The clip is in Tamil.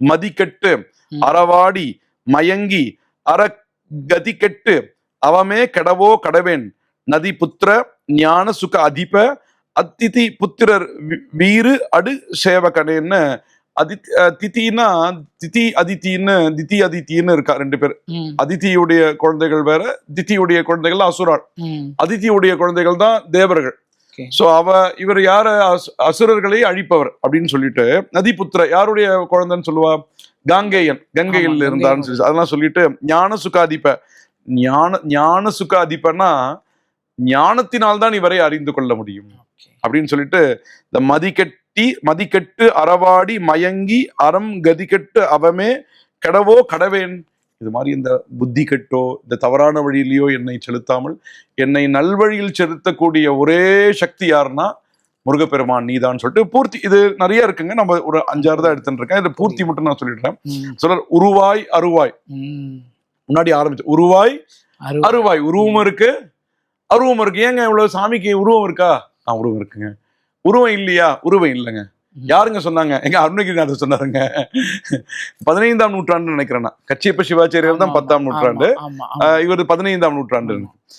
மதிக்கெட்டு. அறவாடி மயங்கி அற கதி கெட்டு அவமே கடவோ கடவேன். நதி புத்திர ஞான சுக அதிப அத்திதி புத்திரர் வீறு அடு சேவகனேன்னு அதி திதினா திதி அதித்தின்னு திதி அதித்தின்னு இருக்கா ரெண்டு பேர். அதித்தியுடைய குழந்தைகள் வேற திதியுடைய குழந்தைகள் அசுராள். அதித்தியுடைய குழந்தைகள் தான் தேவர்கள். சோ அவ இவர் யார? அசு- அசுரர்களை அழிப்பவர் அப்படின்னு சொல்லிட்டு நதிபுத்திர யாருடைய குழந்தைன்னு சொல்லுவா? காங்கேயன். கங்கையில் இருந்தான்னு சொல்லி அதெல்லாம் சொல்லிட்டு ஞான சுகாதிப ஞான ஞான சுகாதிபன்னா ஞானத்தினால்தான் இவரை அறிந்து கொள்ள முடியும். அப்படின்னு சொல்லிட்டு இந்த மதிக்கெட்டி மதிக்கெட்டு அறவாடி மயங்கி அறம் கதிக்கெட்டு அவமே கடவோ கடவேன் இது மாதிரி இந்த புத்தி கெட்டோ இந்த தவறான வழியிலையோ என்னை செலுத்தாமல் என்னை நல்வழியில் செலுத்தக்கூடிய ஒரே சக்தி யாருன்னா முருகப்பெருமான் நீதான் சொல்லிட்டு பூர்த்தி இது நிறைய இருக்குங்க. நம்ம ஒரு அஞ்சாறு தான் எடுத்துட்டு இருக்கேன். இது பூர்த்தி மட்டும் நான் சொல்லிடுறேன். சொல்ற உருவாய் அருவாய். முன்னாடி ஆரம்பிச்சு உருவாய் அருவ- அருவாய். உருவம் இருக்கு. அருவம் இருக்கு. ஏங்க இவ்வளவு சாமிக்கு உருவம் இருக்கா? ஆ உருவம் இருக்குங்க. உருவம் இல்லையா? உருவம் இல்லைங்க. யாருங்க சொன்னாங்க? எங்க அருணகிரிநாதர் சொன்னாருங்க. பதினைந்தாம் நூற்றாண்டு நினைக்கிறேன் நான். கச்சியப்ப சிவாச்சாரியர் தான் பத்தாம் நூற்றாண்டு. இவர் பதினைந்தாம் நூற்றாண்டு